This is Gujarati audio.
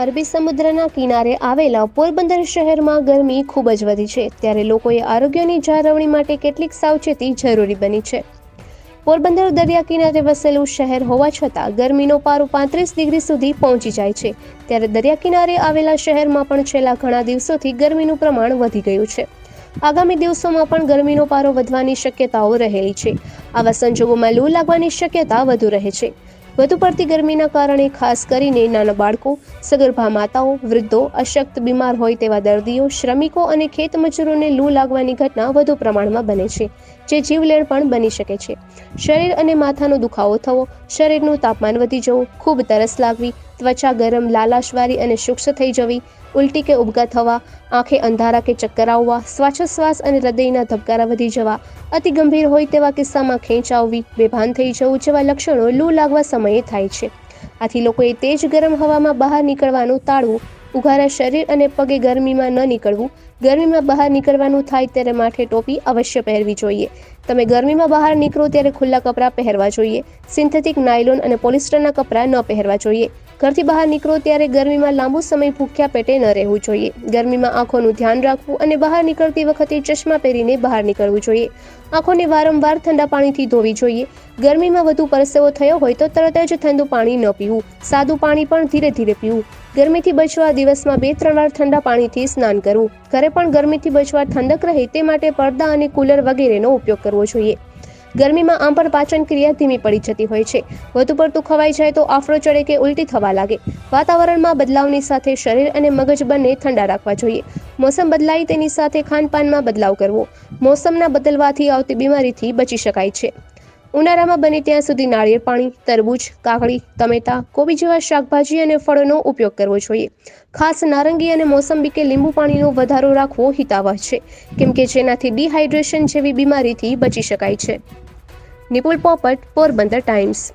અરબી સમુદ્રના કિનારે આવેલા પોરબંદર શહેરમાં ગરમી ખૂબ જ વધી છે. ત્યારે લોકોએ આરોગ્યની જાળવણી માટે કેટલીક સાવચેતી જરૂરી બની છે. પોરબંદર દરિયા કિનારે વસેલું શહેર હોવા છતાં ગરમીનો પારો પાંત્રીસ ડિગ્રી સુધી પહોંચી જાય છે. ત્યારે દરિયા કિનારે આવેલા શહેરમાં પણ છેલ્લા ઘણા દિવસોથી ગરમીનું પ્રમાણ વધી ગયું છે. આગામી દિવસોમાં પણ ગરમીનો પારો વધવાની શક્યતાઓ રહેલી છે. આવા સંજોગોમાં લૂ લાગવાની શક્યતા વધુ રહે છે. વધુ પડતી ગરમીના કારણે ખાસ કરીને નાના બાળકો, સગર્ભા માતાઓ, વૃદ્ધો અશક્ત બીમાર હોય તેવા દર્દીઓ, શ્રમિકો અને ખેત મજૂરોને લૂ લાગવાની ઘટના વધુ પ્રમાણમાં બને છે, જે જીવલેણ પણ બની શકે છે. શરીર અને માથાનો દુખાવો થવો, શરીરનું તાપમાન વધી જવું ખૂબ તરસ લાગવી ત્વચા ગરમ, લાલાશવારી અને શુષ્ક થઈ જવી, ઉલટી કે ઉબકા થવા, આંખે અંધારા કે ચક્કર આવવા શ્વાસોશ્વાસ અને હૃદયના ધબકારા વધી જવા, અતિ ગંભીર હોય તેવા કિસ્સામાં ખેંચ આવવી બેભાન થઈ જવું જેવા લક્ષણો લૂ લાગવા સમયે થાય છે. આથી લોકોએ તેજ ગરમ હવામાં બહાર નીકળવાનું ટાળવું, ઉઘારા શરીર અને પગે ગરમીમાં ન નીકળવું, ગરમીમાં બહાર નીકળવાનું થાય ત્યારે માથે ટોપી અવશ્ય પહેરવી જોઈએ. તમે ગરમીમાં બહાર નીકળો ત્યારે ખુલ્લા કપડાં પહેરવા જોઈએ, સિન્થેટિક નાયલોન અને પોલિસ્ટરના કપડાં ન પહેરવા જોઈએ. ઘરથી બહાર નીકળો ત્યારે ગરમીમાં લાંબો સમય ભૂખ્યા પેટે ન રહેવું જોઈએ. ગરમીમાં આંખોનું ધ્યાન રાખવું અને બહાર નીકળતી વખતે ચશ્મા પહેરીને બહાર નીકળવું જોઈએ. આંખોને વારંવાર ઠંડા પાણીથી ધોવી જોઈએ. ગરમીમાં વધુ પરસેવો થયો હોય તો તરત જ ઠંડુ પાણી ન પીવું. સાદું પાણી પણ ધીરે ધીરે પીવું. ગરમીથી બચવા દિવસમાં બે ત્રણ વાર ઠંડા પાણીથી સ્નાન કરવું. ઘરે પણ ગરમીથી બચવા ઠંડક રહે તે માટે પડદા અને કુલર વગેરેનો ઉપયોગ કરવો જોઈએ. ગરમીમાં આમ પણ પાચન ક્રિયા ધીમી પડી જતી હોય છે. વધુ પડતું ખવાઈ જાય તો આફરો ચડે કે ઉલટી થવા લાગે. વાતાવરણમાં બદલાવની સાથે શરીર અને મગજ બંને ઠંડા રાખવા જોઈએ. મોસમ બદલાય તેની સાથે ખાનપાનમાં બદલાવ કરવો. મોસમના બદલવાથી આવતી બીમારીથી બચી શકાય છે. ઉનાળામાં બને ત્યાં સુધી નાળિયેર પાણી, તરબૂચ, કાકડી, ટમેટા, કોબી જેવા શાકભાજી અને ફળોનો ઉપયોગ કરવો જોઈએ. ખાસ નારંગી અને મોસંબી કે લીંબુ પાણીનો વધારો રાખવો હિતાવહ છે, કેમ કે જેનાથી ડિહાઇડ્રેશન જેવી બીમારીથી બચી શકાય છે. નિપુલ પોપટ, પોરબંદર ટાઈમ્સ.